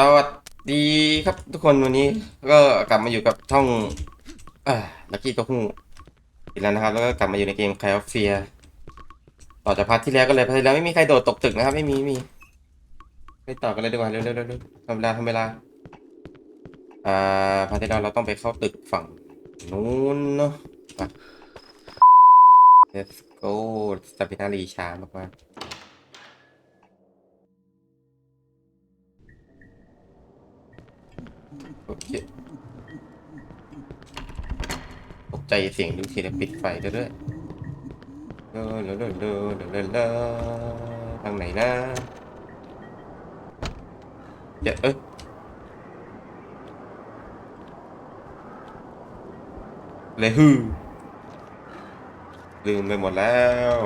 สวัสดีครับทุกคนวันนี้ก็กลับมาอยู่กับช่องอลักกี้ตัวหูอีกแล้วนะครับ แล้วก็กลับมาอยู่ในเกม Cry of Fear ต่อจากพาร์ทที่แล้วก็เลยพาร์ทที่แล้วไม่มีใครโดดตกตึกนะครับ ไม่มีไม่มีไปต่อกันเลยดีกว่าเร็วเร็วเร็วทำเวลาทำเวลาอ่าพาร์ทที่แล้วเราต้องไปเข้าตึกฝั่งนู้นเนาะ let's go สตาปินารีช้ามากๆ ตกใจเสียงดูทีแล้วปิดไฟด้วยด้วยเดอเดอเดอเดอเดอเดอเดอทางไหนนะเดี๋ยวเอ้ยเลยฮือลืมไปหมดแล้ว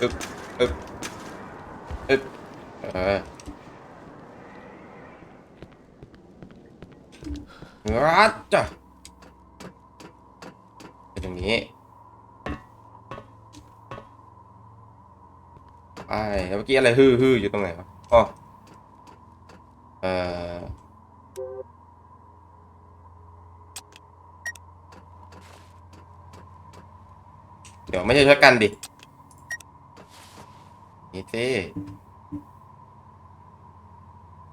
อึบอึบอึบเออ รัดจ้ะเป็นอย่างนี้ไปแล้วเมื่อกี้อะไรฮือฮืออยู่ตรงไหนวะอ๋อเอ่อเดี๋ยวไม่ใช่ช่วยกันดิ นี่สิ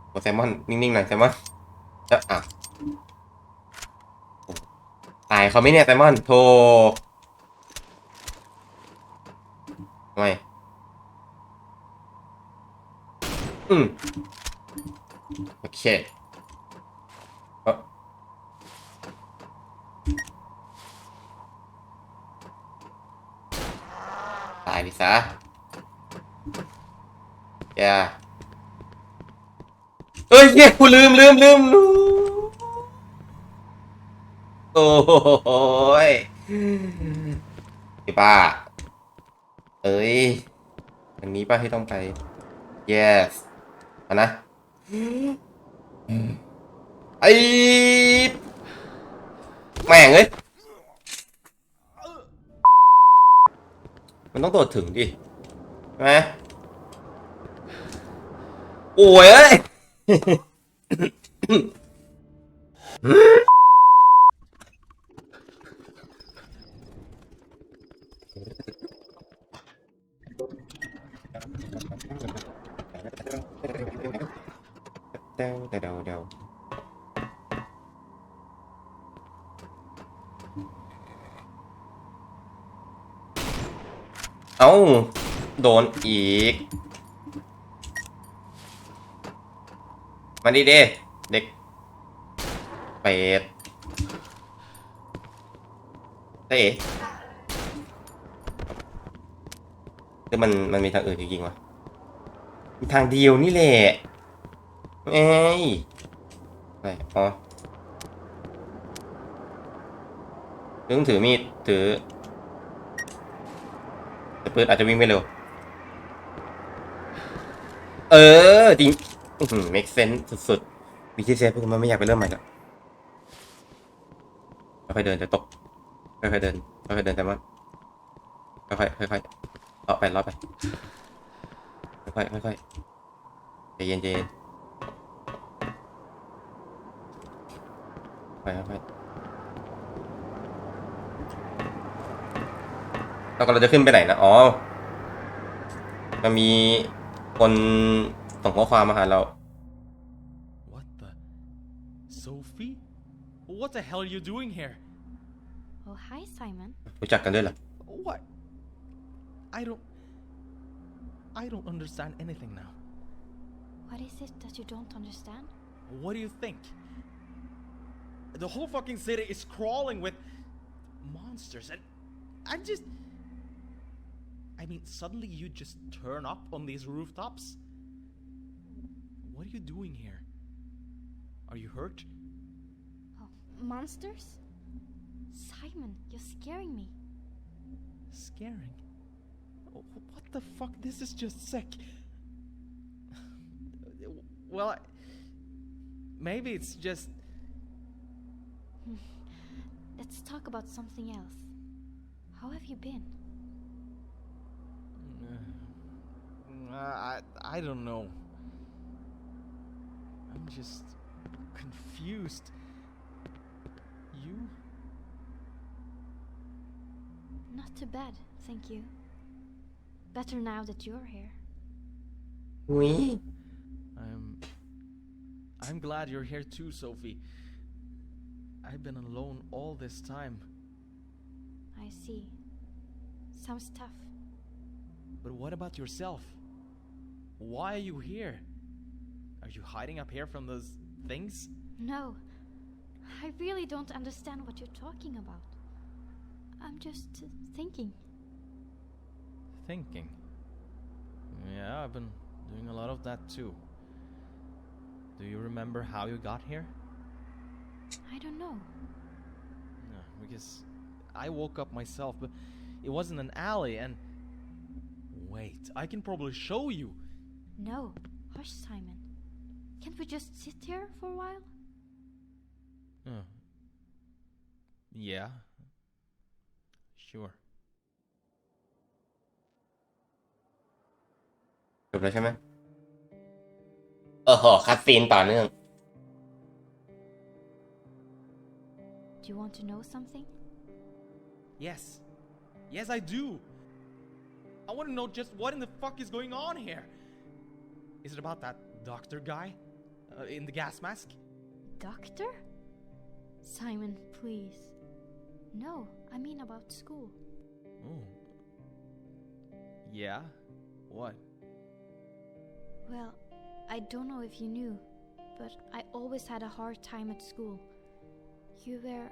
โอแซลมอน นิ่งๆหน่อยแซมอนจะอะ ตายเขาไม่เนี่ยไซมอนโทรทำไมอืมโอเคตายดิซะอย่าเอ้ยเฮียกูลืมลืมลืมลืม โอ้ยพี่ป้า เอ้ย อันนี้ป้าที่ต้องไป yes อานะไอ้แม่งเอ้ย มันต้องโดดถึงดิใช่ไหมโอ้ยเอ้ย เดาเดาเดาเดาเอ้า โดนอีก มาดีเด้เด็ก เป็ดเต้หรือมันมันมีทางอื่นจริงๆวะมีทางเดียวนี่แหละ เอ้ยไปอ๋อถึงถือมีด ถือแต่ปืนอาจจะวิ่งไม่เร็ว เออ จริงอือหือ make sense สุดๆวิธีเซฟพวกมันไม่อยากไปเริ่มใหม่แล้วค่อยๆเดินจะตก ค่อยๆเดิน ค่อยๆเดินแต่ว่าค่อยๆค่อยๆเลาะไปเลาะไป ค่อยๆค่อยๆใจเย็นใจเย็น ไปครับไปแล้วก็เราจะขึ้นไปไหนนะ อ๋อมันมีคนส่งข้อความมาหาเรา What the? Sophie? What the hell are you doing here? Oh, hi, Simon. รู้จักกันด้วยเหรอ What? I don't. I don't understand anything now. What is it that you don't understand? What do you think? The whole fucking city is crawling with monsters, and I'm just. I mean, suddenly you just turn up on these rooftops? What are you doing here? Are you hurt? Oh, monsters? Simon, you're scaring me. Scaring. Oh, What the fuck? This is just sick. Well, I- maybe it's just. Let's talk about something else. How have you been? Uh, I I don't know. I'm just confused. You? Not too bad, thank you. Better now that you're here. อุ้ย I'm. I'm glad you're here too, Sophie. I've been alone all this time. I see. Sounds tough. But what about yourself? Why are you here? Are you hiding up here from those things? No, I really don't understand what you're talking about. I'm just thinking. Thinking. Yeah, I've been doing a lot of that too. Do you remember how you got here? I don't know. No, because I woke up myself, but it was in an alley and. Wait, I can probably show you. No, hush, Simon. Can't we just sit here for a while? Uh, yeah. Sure. จบแล้วใช่ไหมโอ้โหคัดซีนต่อเนื่อง Do you want to know something? Yes. Yes, I do. I want to know just what in the fuck is going on here. Is it about that doctor guy uh, in the gas mask? Doctor? Simon, please. No, I mean about school. Oh. Yeah? What? Well, I don't know if you knew, but I always had a hard time at school. You were,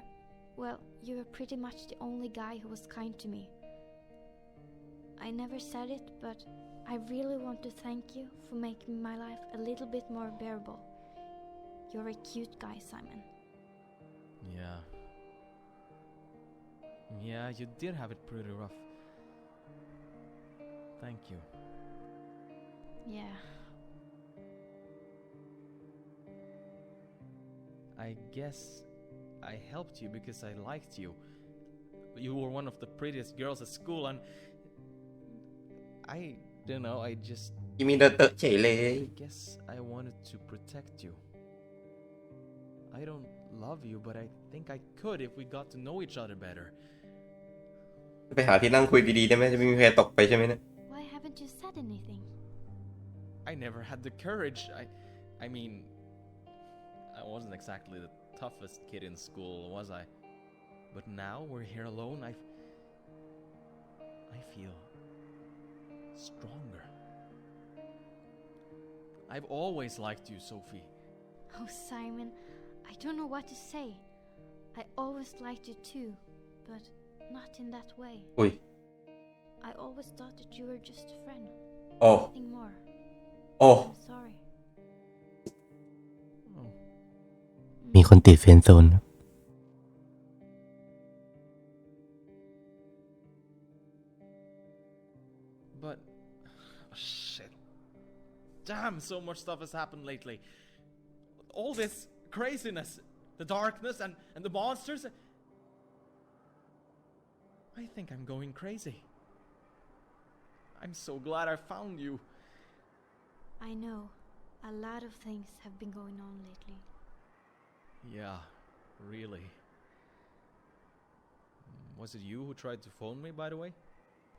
well, you were pretty much the only guy who was kind to me. I never said it, but I really want to thank you for making my life a little bit more bearable. You're a cute guy, Simon. Yeah. Yeah, you did have it pretty rough. Thank you. Yeah. I guess I helped you because I liked you. You were one of the prettiest girls at school, and I don't know, I just ยังมีเดอะเตอะเฉยเลย I guess I wanted to protect you. I don't love you, but I think I could if we got to know each other better. ไปหาที่นั่งคุยดีๆได้ไหมจะไม่มีใครตกไปใช่ไหมเนี่ย Why haven't you said anything? I never had the courage. I I mean I wasn't exactly the toughest kid in school, was I? But now we're here alone, I. I feel. stronger. I've always liked you, Sophie. Oh, Simon, I don't know what to say. I always liked you too, but not in that way. Oj. I always thought that you were just a friend. Oh. Nothing more. Oh. I'm sorry. คนติดเฟรนด์โซน But oh, shit. Damn, so much stuff has happened lately. All this craziness, the darkness and, and the monsters. I think I'm going crazy. I'm so glad I found you. I know. A lot of things have been going on lately. Yeah, really. Mm, Was it you who tried to phone me, by the way?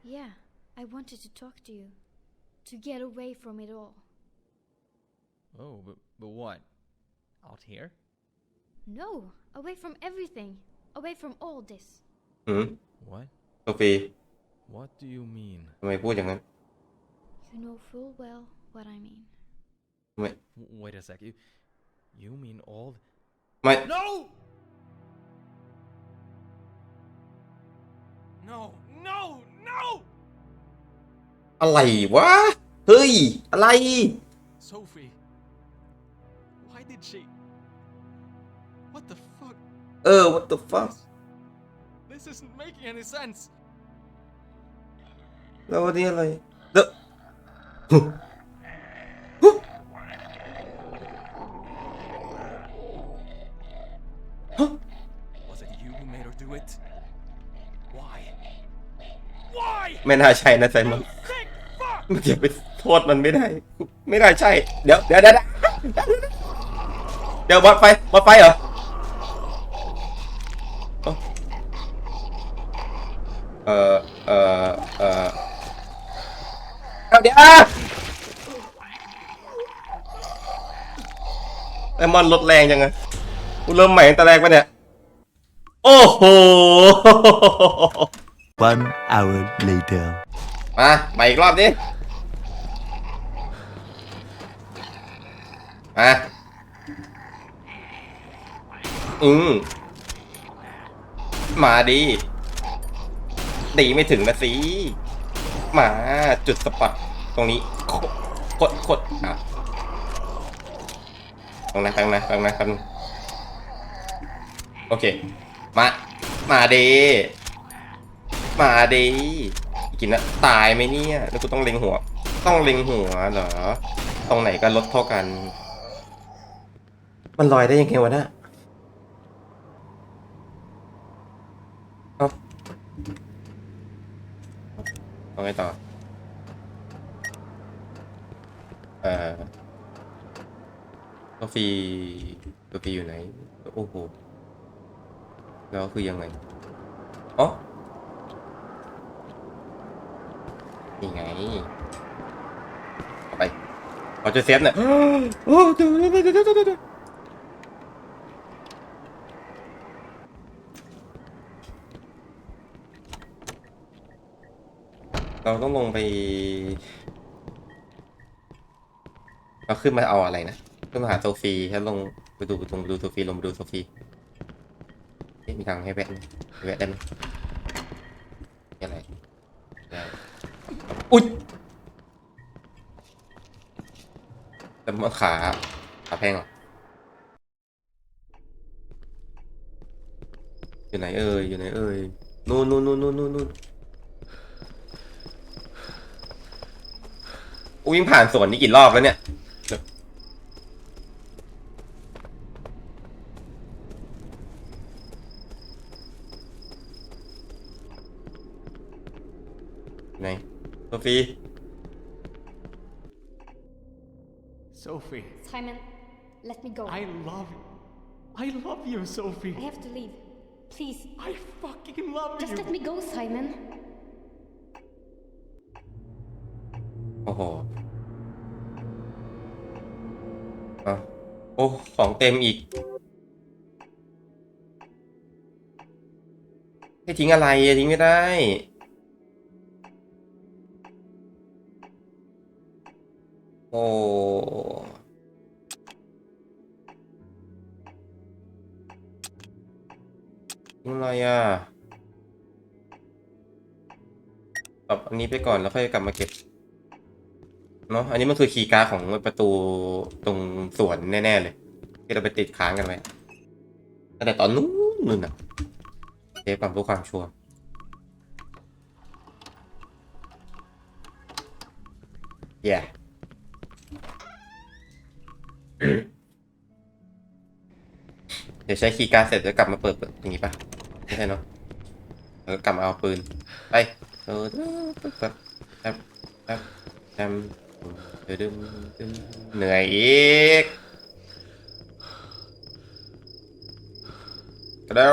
Yeah, I wanted to talk to you. To get away from it all. Oh, but, but what? Out here? No, away from everything. Away from all this. อืม What? โซฟี What do you mean? ทำไมพูดอย่างนั้น You know full well what I mean. ทำไม W- wait a sec. You, you mean all? th- ไม่ No! No! No! No! อะไรวะ เฮ้ย อะไร Sophie. Why did she? What the fuck? เออ what the fuck This isn't making any sense. แล้ววันนี้อะไรเดอะ ไม่น่าใช่นะไซมอนมันจะไปโทษมันไม่ได้ ไม่ได้ใช่ เดี๋ยวเดี๋ยวเดี๋ยวเดี๋ยววบอสไฟบอสไฟเหรอเออเออเออเอาเดี๋ยวไอมอนลดแรงจังไงกูเริ่มใหม่ตั้งแต่แรกปะเนี่ย โอ้โห One hour later. มาใหม่อีกรอบดิมาอืมมาดีตีไม่ถึงนะสิมาจุดสปอตตรงนี้โคโคตรโคตรอะตรงนั้นตรงนั้นตรงนั้นครับโอเค มา มาดี มาดีกินนะตายไหมเนี่ย แล้วกูต้องเล็งหัว ต้องเล็งหัวเหรอ ตรงไหนก็ลดเท่ากัน มันลอยได้ยังไงวะเนี่ยเอาเอาไงต่อ เอ่อโซฟีโซฟีอยู่ไหน โอ้โห แล้วคือยังไง อ๋อ นี่ไงเอาไปเอาจะเซฟเนี่ยโอ้เดี๋ยวเดี๋ยวเดี๋ยวเดี๋ยวเดี๋ยวเดี๋ยวเราต้องลงไป เราขึ้นมาเอาอะไรนะ ขึ้นมาหาโซฟีถ้าลงไปดูตรงดูโซฟีลงไปดูโซฟีเอ๊ะมีทางให้แวะไหมแวะได้ไหมมีอะไรได้ อุ๊ยแต่มาขาขาแพงเหรอ อยู่ไหนเอ่ยอยู่ไหนเอ่ยนู่นนู่นนู่นนู่นนู่นนู่นอุ้ยวิ่งผ่านสวนนี่กี่รอบแล้วเนี่ย ไหน โซฟี Sophie, Simon, let me go. I love you. I love you, Sophie. I have to leave. Please, I fucking love just you. let me go, Simon. โอ้โหอะโอ้ ของเต็มอีก ให้ทิ้งอะไรอะทิ้งไม่ได้ โอ้ทิ้งอะไรอะตอบอันนี้ไปก่อนแล้วค่อยกลับมาเก็บ เนาะอันนี้มันคือคีย์การ์ดของประตูตรงสวนแน่ ๆ เลย ที่เราไปติดค้างกันไว้ตั้งแต่ตอนนู้นนู่นอะเซฟความเพื่อความชัวร์เย่ เดี๋ยวใช้คีย์การ์ดเสร็จจะกลับมาเปิดอย่างนี้ปะไม่ใช่เนาะแล้วก็กลับมาเอาปืนไปเออปึ๊บบแป๊บแป๊บแป๊บดึมดึมเหนื่อยอีกกระเดา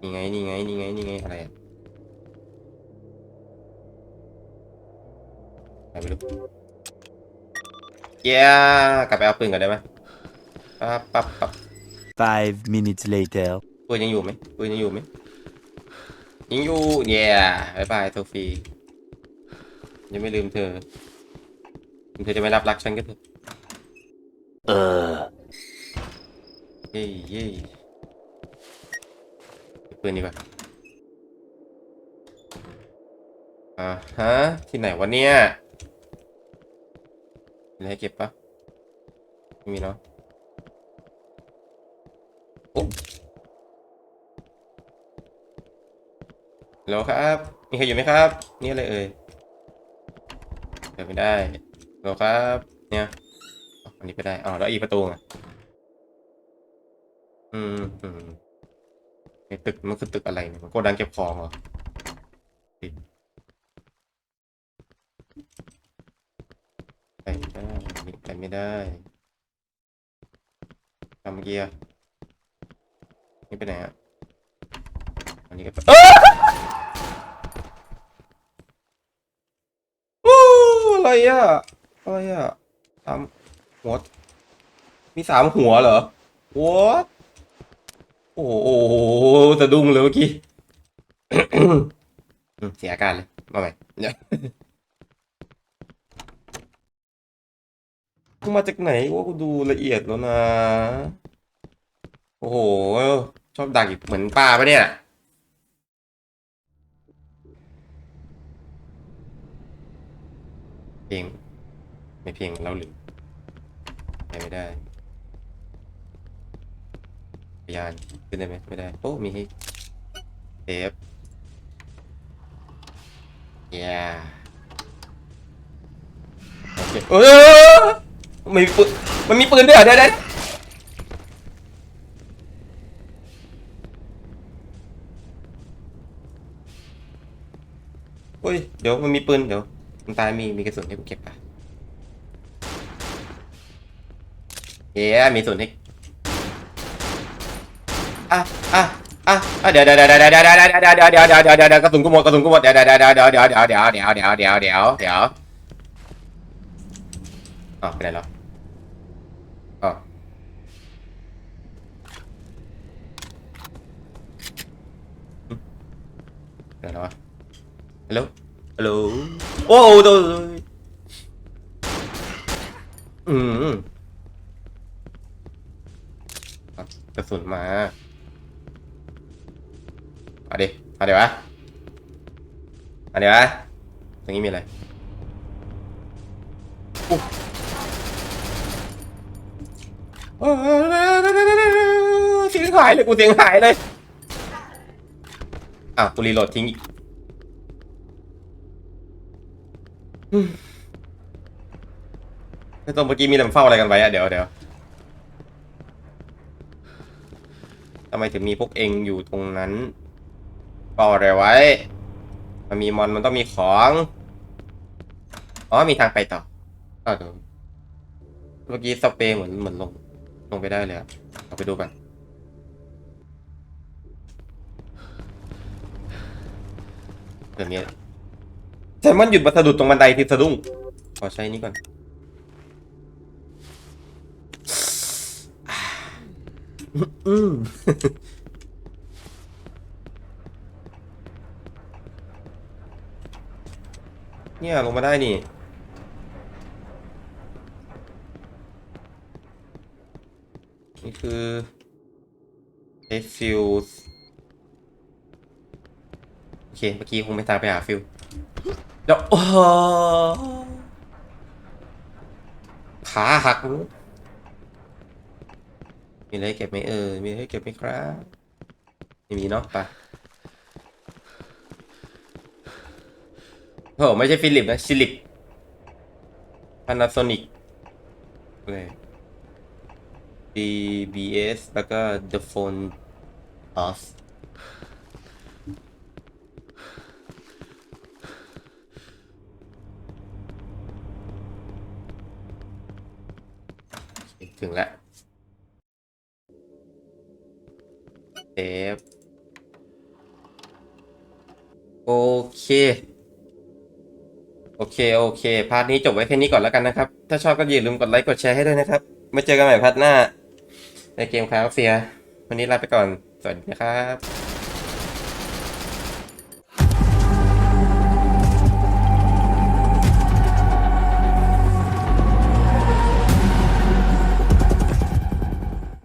นี่ไงนี่ไงนี่ไงนี่ไงอะไรอะอะไรไม่รู้ เย้กลับไปเอาปืนก่อนได้ไหมปั๊บปั๊บปั๊บ Five minutes later. ปืนยังอยู่ไหมปืนยังอยู่ไหมยังอยู่เย้บายบายโซฟียังไม่ลืมเธอถึงเธอจะไม่รับรักฉันก็เถอะ Uh. เย้เย้เก็บปืนดีกว่าอ่าฮะที่ไหนวะเนี่ย มีอะไรเก็บปะไม่มีเนาะโอ้ฮัลโหลครับ มีใครอยู่ไหมครับ นี่อะไรเอ่ยเปิดไม่ได้ฮัลโหลครับ เนี่ยอันนี้ไปได้อ๋อแล้วอีประตูไงอืมอืมไอตึกมันคือตึกอะไรเนี่ยมันโกดังเก็บของเหรอ ไปไม่ได้ ไม่ได้ทำเมื่อกี้อะนี่ไปไหนอะอันนี้ก็ไปอ้ยโอ้อะไรอะอะไรอะสามหัว มีสามหัวเหรอ what โอ้โหโอ้โหสะดุ้งเลยเมื่อกี้ เสียอาการเลยมาใหม่เนี่ย มึงมาจากไหนว่ากูดูละเอียดแล้วนะ โอ้โห ชอบดักอีกเหมือนป้าปะเนี่ยเพลงไม่เพลงเราหรือไปไม่ได้พยานขึ้นได้ไหมไม่ได้ โอ้มีให้เทป yeah โอเคเออ มันมีปืนมันมีปืนด้วยเหรอเดี๋ยวเดี๋ยวเฮ้ยเดี๋ยวมันมีปืนเดี๋ยวมันตายมีมีกระสุนให้กูเก็บป่ะเย้มีกระสุนให้อะอะอะอะเดี๋ยวเดี๋ยวเดี๋ยวเดี๋ยวเดี๋ยวเดี๋ยวเดี๋ยวเดี๋ยวเดี๋ยวเดี๋ยวเดี๋ยวเดี๋ยวเดี๋ยวกระสุนกูหมดกระสุนกูหมดเดี๋ยวเดี๋ยวเดี๋ยวเดี๋ยวเดี๋ยวเดี๋ยวเดี๋ยวเดี๋ยวเดี๋ยวเดี๋ยวเดี๋ยวเดี๋ยวอ๋อไปไหนแล้ว ไหนวะฮัลโหลฮัลโหลโอ้โหโดนอืมกระสุนมาเอาดิเอาเดี๋ยววะเอาเดี๋ยววะตรงนี้มีอะไรอุ๊ยเออเสียงหายเลยกูเสียงหายเลย อ้าวกูรีโหลดทิ้งอีกอืมแล้วตรงเมื่อกี้มีลำเฝ้าอะไรกันไว้อะเดี๋ยวเดี๋ยวทำไมถึงมีพวกเองอยู่ตรงนั้นเฝ้าอะไรไว้ มันมีมอนมันต้องมีของอ๋อมีทางไปต่ออ้าวเดี๋ยวเมื่อกี้สเปรย์เหมือนเหมือนลง ลงไปได้เลยอะเอาไปดูกัน เดี๋ยวนี้แซลมอนหยุดมาสะดุดตรงบันไดที่สะดุ้ง ขอใช้นี้ก่อน อืมเนี่ยลงมาได้นี่ นี่คือเอฟิลโอ เค เมื่อกี้คงไม่ตามไปหาฟิลเดี๋ยวโอ้โหขาหักมีอะไรเก็บไหมเออ มีอะไรเก็บไหมครับไม่มีเนาะไปโอ้ไม่ใช่ฟิลิปนะชิลิป Panasonic เลย DBS แล้วก็ The Phone Off ถึงแล้วเซฟโอเค โอเค โอเค พาร์ทนี้จบไว้แค่นี้ก่อนแล้วกันนะครับ ถ้าชอบก็อย่าลืมกดไลค์ กดแชร์ให้ด้วยนะครับ มาเจอกันใหม่พาร์ทหน้า ในเกมคาเซีย วันนี้ลาไปก่อน สวัสดีนะครับ